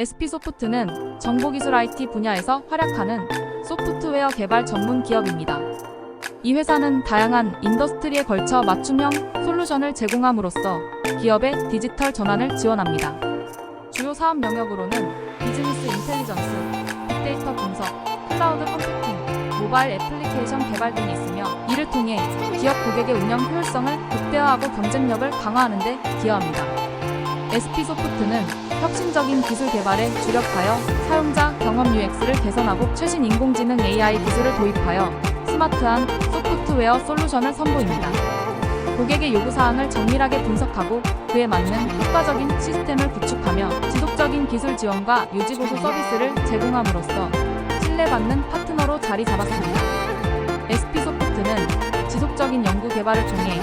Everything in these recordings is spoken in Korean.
SP소프트는 정보기술 IT 분야에서 활약하는 소프트웨어 개발 전문 기업입니다. 이 회사는 다양한 인더스트리에 걸쳐 맞춤형 솔루션을 제공함으로써 기업의 디지털 전환을 지원합니다. 주요 사업 영역으로는 비즈니스 인텔리전스, 빅데이터 분석, 클라우드 컴퓨팅, 모바일 애플리케이션 개발 등이 있으며 이를 통해 기업 고객의 운영 효율성을 극대화하고 경쟁력을 강화하는 데 기여합니다. SP소프트는 혁신적인 기술 개발에 주력하여 사용자 경험 UX를 개선하고 최신 인공지능 AI 기술을 도입하여 스마트한 소프트웨어 솔루션을 선보입니다. 고객의 요구사항을 정밀하게 분석하고 그에 맞는 효과적인 시스템을 구축하며 지속적인 기술 지원과 유지보수 서비스를 제공함으로써 신뢰받는 파트너로 자리 잡았습니다. SP소프트는 지속적인 연구 개발을 통해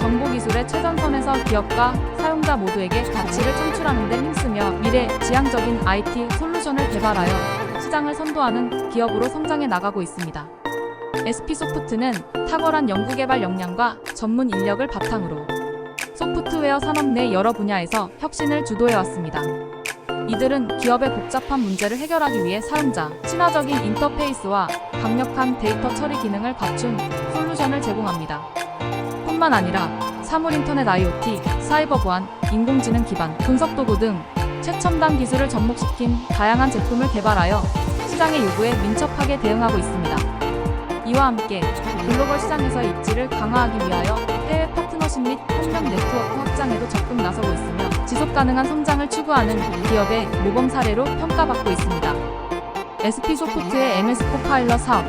정보 기술의 최전선에서 기업과 사용자 모두에게 가치를 창출하는 데 힘쓰며 미래 지향적인 IT 솔루션을 개발하여 시장을 선도하는 기업으로 성장해 나가고 있습니다. SP소프트는 탁월한 연구개발 역량과 전문 인력을 바탕으로 소프트웨어 산업 내 여러 분야에서 혁신을 주도해 왔습니다. 이들은 기업의 복잡한 문제를 해결하기 위해 사용자, 친화적인 인터페이스와 강력한 데이터 처리 기능을 갖춘 솔루션을 제공합니다. 뿐만 아니라 사물 인터넷 IoT, 사이버 보안, 인공지능 기반, 분석 도구 등 최첨단 기술을 접목시킨 다양한 제품을 개발하여 시장의 요구에 민첩하게 대응하고 있습니다. 이와 함께 글로벌 시장에서의 입지를 강화하기 위하여 해외 파트너십 및 협력 네트워크 확장에도 적극 나서고 있으며 지속 가능한 성장을 추구하는 기업의 모범 사례로 평가받고 있습니다. SP소프트의 MS 코파일럿 사업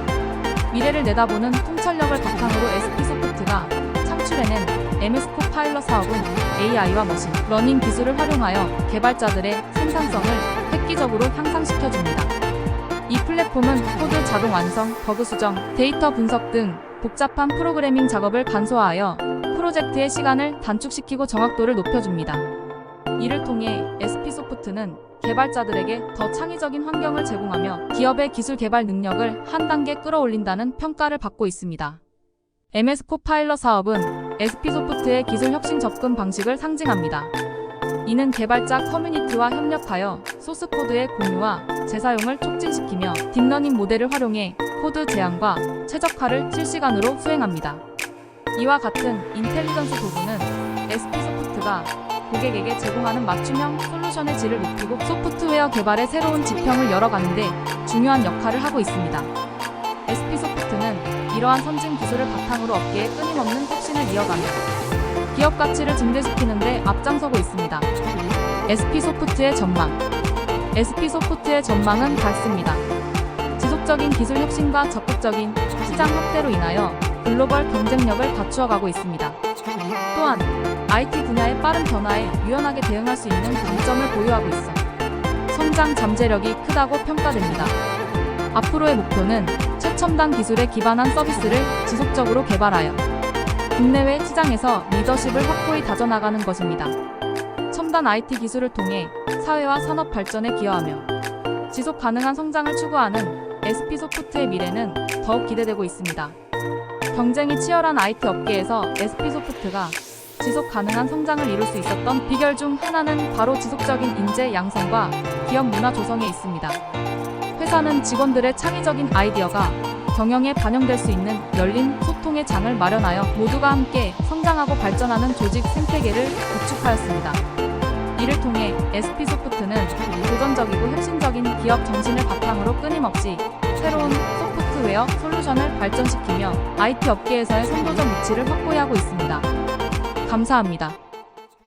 미래를 내다보는 통찰력을 바탕으로 SP소프트가 창출해낸 MS 코 파일럿 사업은 AI와 머신 러닝 기술을 활용하여 개발자들의 생산성을 획기적으로 향상시켜줍니다. 이 플랫폼은 코드 자동 완성, 버그 수정, 데이터 분석 등 복잡한 프로그래밍 작업을 간소화하여 프로젝트의 시간을 단축시키고 정확도를 높여줍니다. 이를 통해 SP소프트는 개발자들에게 더 창의적인 환경을 제공하며 기업의 기술 개발 능력을 한 단계 끌어올린다는 평가를 받고 있습니다. MS 코파일럿 사업은 SP소프트의 기술 혁신 접근 방식을 상징합니다. 이는 개발자 커뮤니티와 협력하여 소스 코드의 공유와 재사용을 촉진시키며 딥러닝 모델을 활용해 코드 제안과 최적화를 실시간으로 수행합니다. 이와 같은 인텔리전스 도구는 SP소프트가 고객에게 제공하는 맞춤형 솔루션의 질을 높이고 소프트웨어 개발의 새로운 지평을 열어가는 데 중요한 역할을 하고 있습니다. 이러한 선진 기술을 바탕으로 업계에 끊임없는 혁신을 이어가며 기업 가치를 증대시키는 데 앞장서고 있습니다. SP소프트의 전망 SP소프트의 전망은 밝습니다. 지속적인 기술 혁신과 적극적인 시장 확대로 인하여 글로벌 경쟁력을 갖추어가고 있습니다. 또한 IT 분야의 빠른 변화에 유연하게 대응할 수 있는 강점을 보유하고 있어 성장 잠재력이 크다고 평가됩니다. 앞으로의 목표는 최첨단 기술에 기반한 서비스를 지속적으로 개발하여 국내외 시장에서 리더십을 확고히 다져나가는 것입니다. 첨단 IT 기술을 통해 사회와 산업 발전에 기여하며 지속 가능한 성장을 추구하는 SP소프트의 미래는 더욱 기대되고 있습니다. 경쟁이 치열한 IT 업계에서 SP소프트가 지속 가능한 성장을 이룰 수 있었던 비결 중 하나는 바로 지속적인 인재 양성과 기업 문화 조성에 있습니다. 회사는 직원들의 창의적인 아이디어가 경영에 반영될 수 있는 열린 소통의 장을 마련하여 모두가 함께 성장하고 발전하는 조직 생태계를 구축하였습니다. 이를 통해 SP소프트는 도전적이고 혁신적인 기업 정신을 바탕으로 끊임없이 새로운 소프트웨어 솔루션을 발전시키며 IT 업계에서의 선도적 위치를 확보하고 있습니다. 감사합니다.